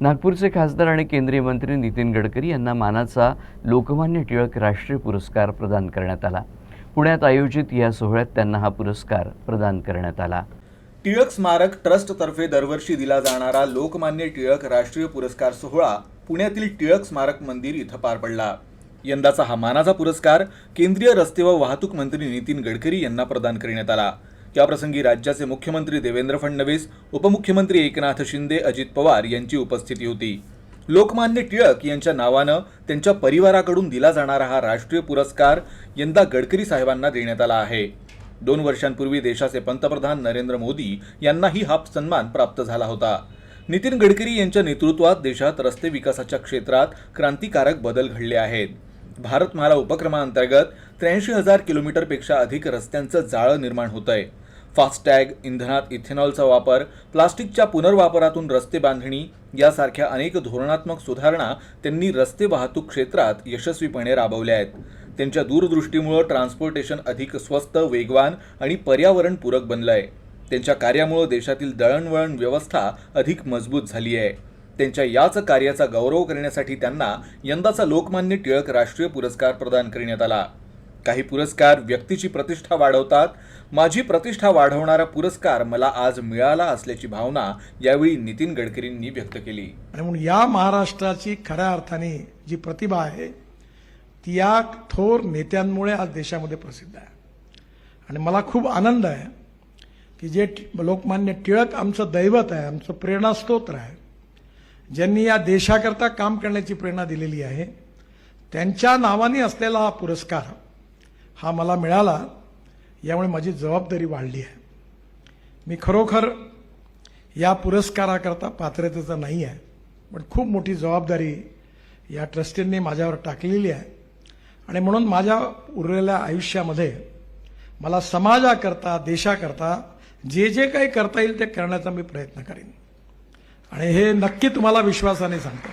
नागपूरचे खासदार आणि केंद्रीय मंत्री नितीन गडकरी यांना मानाचा लोकमान्य टिळक राष्ट्रीय पुरस्कार प्रदान करण्यात आला. पुण्यात आयोजित या सोहळ्यात त्यांना हा पुरस्कार प्रदान करण्यात आला. टिळक स्मारक ट्रस्टतर्फे दरवर्षी दिला जाणारा लोकमान्य टिळक राष्ट्रीय पुरस्कार सोहळा पुण्यातील टिळक स्मारक मंदिर इथं पार पडला. यंदाचा हा मानाचा पुरस्कार केंद्रीय रस्ते व वाहतूक मंत्री नितीन गडकरी यांना प्रदान करण्यात आला. याप्रसंगी राज्याचे मुख्यमंत्री देवेंद्र फडणवीस उपमुख्यमंत्री एकनाथ शिंदे अजित पवार यांची उपस्थिती होती. लोकमान्य टिळक यांच्या नावानं त्यांच्या परिवाराकडून दिला जाणारा हा राष्ट्रीय पुरस्कार यंदा गडकरी साहेबांना देण्यात आला आहे. दोन वर्षांपूर्वी देशाचे पंतप्रधान नरेंद्र मोदी यांनाही हा सन्मान प्राप्त झाला होता. नितीन गडकरी यांच्या नेतृत्वात देशात रस्ते विकासाच्या क्षेत्रात क्रांतिकारक बदल घडले आहेत. भारतमाला उपक्रमाअंतर्गत त्र्याऐंशी हजार किलोमीटरपेक्षा अधिक रस्त्यांचं जाळं निर्माण होत आहे फास्टॅग इंधनात इथेनॉलचा वापर प्लास्टिकच्या पुनर्वापरातून रस्ते बांधणी यासारख्या अनेक धोरणात्मक सुधारणा त्यांनी रस्ते वाहतूक क्षेत्रात यशस्वीपणे राबवल्या आहेत. त्यांच्या दूरदृष्टीमुळं ट्रान्सपोर्टेशन अधिक स्वस्त वेगवान आणि पर्यावरणपूरक बनलं आहे त्यांच्या कार्यामुळं देशातील दळणवळण व्यवस्था अधिक मजबूत झाली आहे. त्यांच्या याच कार्याचा गौरव करण्यासाठी त्यांना यंदाचा लोकमान्य टिळक राष्ट्रीय पुरस्कार प्रदान करण्यात आला. काही पुरस्कार व्यक्तीची प्रतिष्ठा वाढवतात. माझी प्रतिष्ठा वाढवणारा पुरस्कार मला आज मिळाला असल्याची भावना यावेळी नितीन गडकरींनी व्यक्त केली. आणि म्हणून या महाराष्ट्राची खऱ्या अर्थाने जी प्रतिभा आहे ती या थोर नेत्यांमुळे आज देशामध्ये प्रसिद्ध आहे. आणि मला खूप आनंद आहे की जे लोकमान्य टिळक आमचं दैवत आहे आमचं प्रेरणास्तोत्र आहे ज्यांनी या देशाकरता काम करण्याची प्रेरणा दिलेली आहे त्यांच्या नावाने असलेला हा पुरस्कार हा मला मिळाला यामुळे माझी जबाबदारी वाढली आहे. मी खरोखर या पुरस्काराकरता पात्रतेचा नाही आहे पण खूप मोठी जबाबदारी या ट्रस्टींनी माझ्यावर टाकलेली आहे. आणि म्हणून माझ्या उरलेल्या आयुष्यामध्ये मला समाजाकरता देशाकरता जे जे काही करता येईल ते करण्याचा मी प्रयत्न करेन. आणि हे नक्की तुम्हाला विश्वासाने सांगतो.